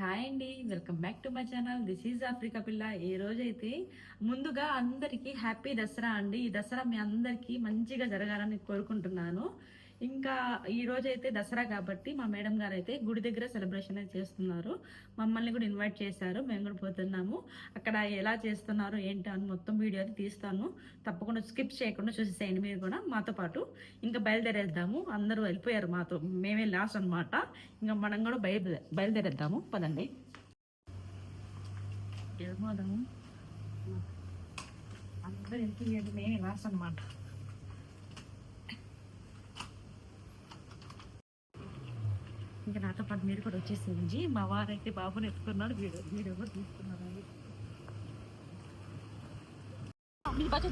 Hi అండి welcome back to my channel. This is Africa పిల్ల. ఈ రోజైతే ముందుగా అందరికీ హ్యాపీ దసరా అండి. ఈ దసరా మీ అందరికీ మంచిగా జరగాలని కోరుకుంటున్నాను. ఇంకా ఈ రోజు అయితే దసరా కాబట్టి మా మేడం గారు అయితే గుడి దగ్గర సెలబ్రేషన్ అయితే చేస్తున్నారు. మమ్మల్ని కూడా ఇన్వైట్ చేశారు. మేము కూడా పోతున్నాము. అక్కడ ఎలా చేస్తున్నారు ఏంటి అని మొత్తం వీడియో అయితే తీస్తాను. తప్పకుండా స్కిప్ చేయకుండా చూసేసేయండి మీరు కూడా. మాతో పాటు ఇంకా బయలుదేరేద్దాము. అందరూ వెళ్ళిపోయారు మాతో. మేమే లాస్ట్ అనమాట ఇంకా మనం కూడా బయలు బయలుదేరేద్దాము. పదండి. వెళ్ళిపోదాము అందరూ వెళ్ళిపోయారు. మేమే లాస్ట్ అనమాట ఇంకా నాతో పాటు మీరు కూడా వచ్చేసింది మా వారైతే బాబుని ఎత్తుకున్నాడు వీడు మీరు ఎవరో తీసుకున్నారు? మీరు బచ్చ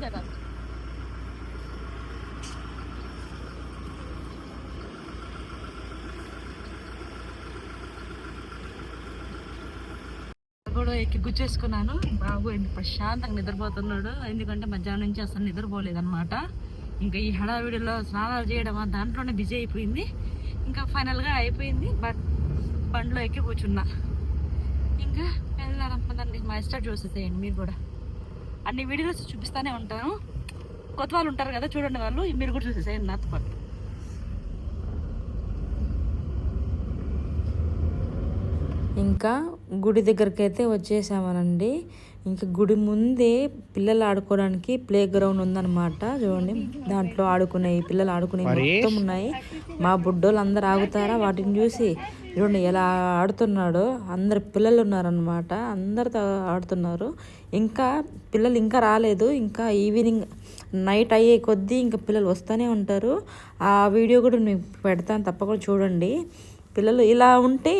కూడా ఎక్కి గుచ్చేసుకున్నాను. బాబు ప్రశాంతంగా నిద్రపోతున్నాడు. ఎందుకంటే మధ్యాహ్నం నుంచి అసలు నిద్రపోలేదన్నమాట. ఇంకా ఈ హడావిడిలో స్నానాలు చేయడం దాంట్లోనే బిజీ అయిపోయింది. ఇంకా ఫైనల్గా అయిపోయింది బట్ బండిలో ఎక్కి కూర్చున్నా. ఇంకా వెళ్దాం పదండి. మా ఇష్టం చూసేసేయండి మీరు కూడా. అన్ని వీడియోస్ చూపిస్తూనే ఉంటాను. కొత్త వాళ్ళు ఉంటారు కదా చూడండి వాళ్ళు మీరు కూడా చూసేసేయండి నాతో పాటు. ఇంకా గుడి దగ్గరికి అయితే వచ్చేసామనండి. ఇంకా గుడి ముందే పిల్లలు ఆడుకోవడానికి ప్లే గ్రౌండ్ ఉందన్నమాట. చూడండి దాంట్లో ఆడుకునే పిల్లలు ఆడుకునే మొత్తం ఉన్నాయి. మా బుడ్డోళ్ళు అందరు ఆగుతారా? వాటిని చూసి చూడండి ఎలా ఆడుతున్నాడో. అందరు పిల్లలు ఉన్నారనమాట అందరితో ఆడుతున్నారు. ఇంకా పిల్లలు ఇంకా రాలేదు. ఇంకా ఈవినింగ్ నైట్ అయ్యే కొద్దీ ఇంకా పిల్లలు వస్తూనే ఉంటారు. ఆ వీడియో కూడా నేను పెడతాను తప్పకుండా చూడండి. పిల్లలు ఇలా ఉంటే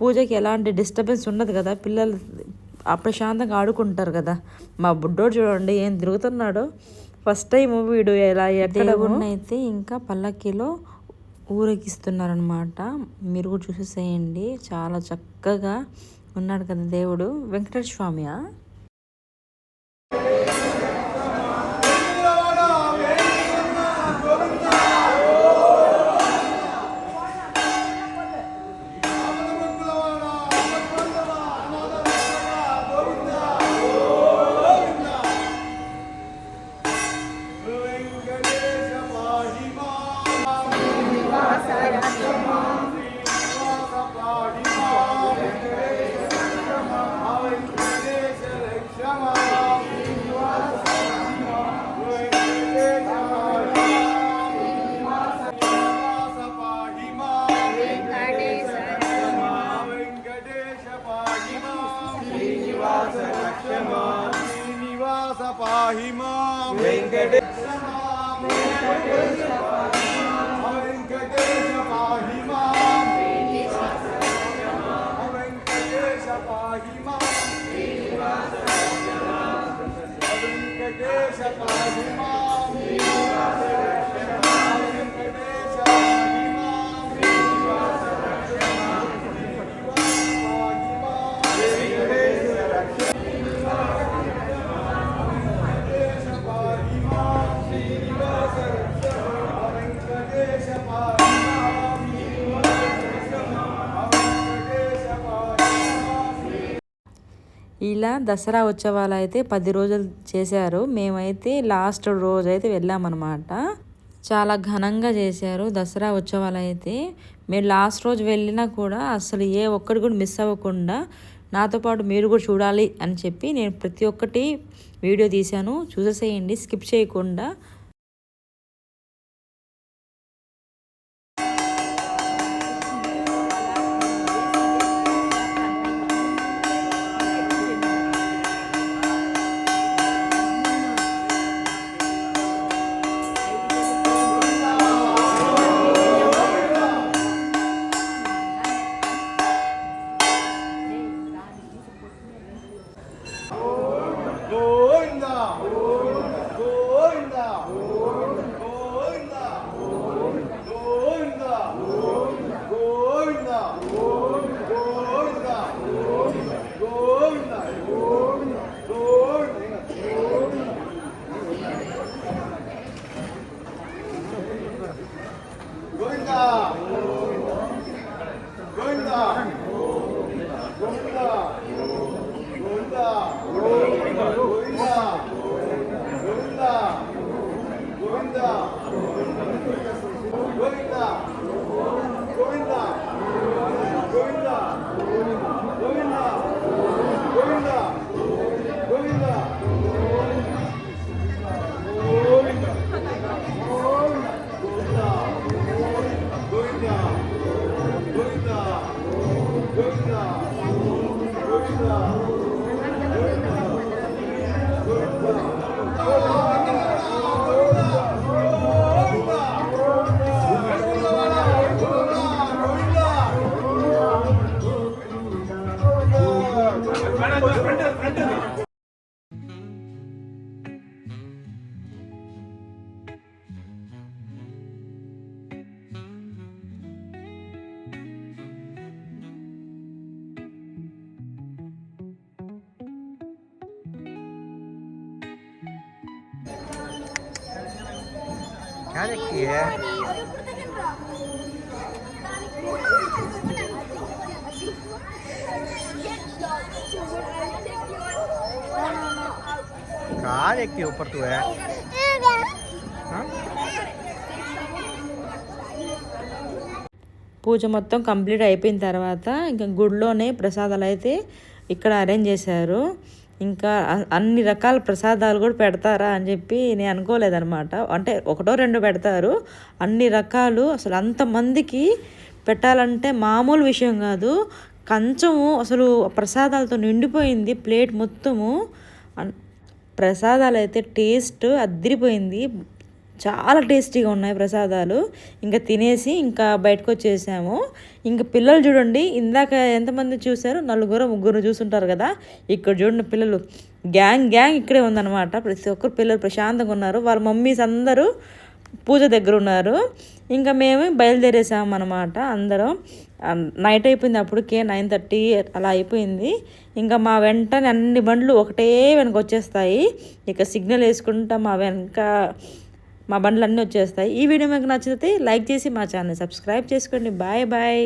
పూజకి ఎలాంటి డిస్టర్బెన్స్ ఉండదు కదా పిల్లలు అప్రశాంతంగా ఆడుకుంటారు కదా. మా బుడ్డోడు చూడండి ఏం తిరుగుతున్నాడో. ఫస్ట్ టైం వీడు ఎలా ఎక్కడ అయితే ఇంకా పల్లకిలో ఊరేగిస్తున్నారనమాట మీరు కూడా చూసేసేయండి. చాలా చక్కగా ఉన్నాడు కదా దేవుడు. వెంకటేశ్వర స్వామియా? पाहि मां वेङ्कटेश वेङ्कटेश पाहि मां वेङ्कटेश पाहि मां वेङ्कटेश पाहि मां ఇలా దసరా ఉత్సవాలు అయితే పది రోజులు చేశారు. మేమైతే లాస్ట్ రోజు అయితే వెళ్ళామన్నమాట. చాలా ఘనంగా చేశారు దసరా ఉత్సవాలు అయితే. మేము లాస్ట్ రోజు వెళ్ళినా కూడా అసలు ఏ ఒక్కటి కూడా మిస్ అవ్వకుండా నాతో పాటు మీరు కూడా చూడాలి అని చెప్పి నేను ప్రతి ఒక్కటి వీడియో తీశాను. చూసేసేయండి స్కిప్ చేయకుండా. क्या देखती है कहा देखती है ऊपर तू है हाँ? పూజ మొత్తం కంప్లీట్ అయిపోయిన తర్వాత ఇంకా గుడిలోనే ప్రసాదాలు అయితే ఇక్కడ అరేంజ్ చేశారు ఇంకా అన్ని రకాల ప్రసాదాలు కూడా పెడతారా అని చెప్పి నేను అనుకోలేదన్నమాట. అంటే ఒకటో రెండు పెడతారు. అన్ని రకాలు అసలు అంతమందికి పెట్టాలంటే మామూలు విషయం కాదు. కంచము అసలు ప్రసాదాలతో నిండిపోయింది. ప్లేట్ మొత్తము. ప్రసాదాలు అయితే టేస్ట్ అద్దిరిపోయింది. చాలా టేస్టీగా ఉన్నాయి ప్రసాదాలు. ఇంకా తినేసి ఇంకా బయటకు వచ్చేసాము ఇంకా పిల్లలు చూడండి ఇందాక ఎంతమంది చూశారు? నలుగురు ముగ్గురు చూసుంటారు కదా? ఇక్కడ చూడండి పిల్లలు. గ్యాంగ్ గ్యాంగ్ ఇక్కడే ఉందన్నమాట. ప్రతి ఒక్కరు పిల్లలు ప్రశాంతంగా ఉన్నారు. వాళ్ళ మమ్మీస్ అందరూ పూజ దగ్గర ఉన్నారు. ఇంకా మేము బయలుదేరేసాము అనమాట అందరం నైట్ అయిపోయింది అప్పటికే నైన్ థర్టీ అలా అయిపోయింది. ఇంకా మా వెంటనే అన్ని బండ్లు ఒకటే వెనక వచ్చేస్తాయి ఇక సిగ్నల్ వేసుకుంటా మా వెనక మా బండ్లు అన్నీ వచ్చేస్తాయి. ఈ వీడియో మీకు నచ్చితే లైక్ చేసి మా ఛానల్ సబ్స్క్రైబ్ చేసుకోండి. Bye bye.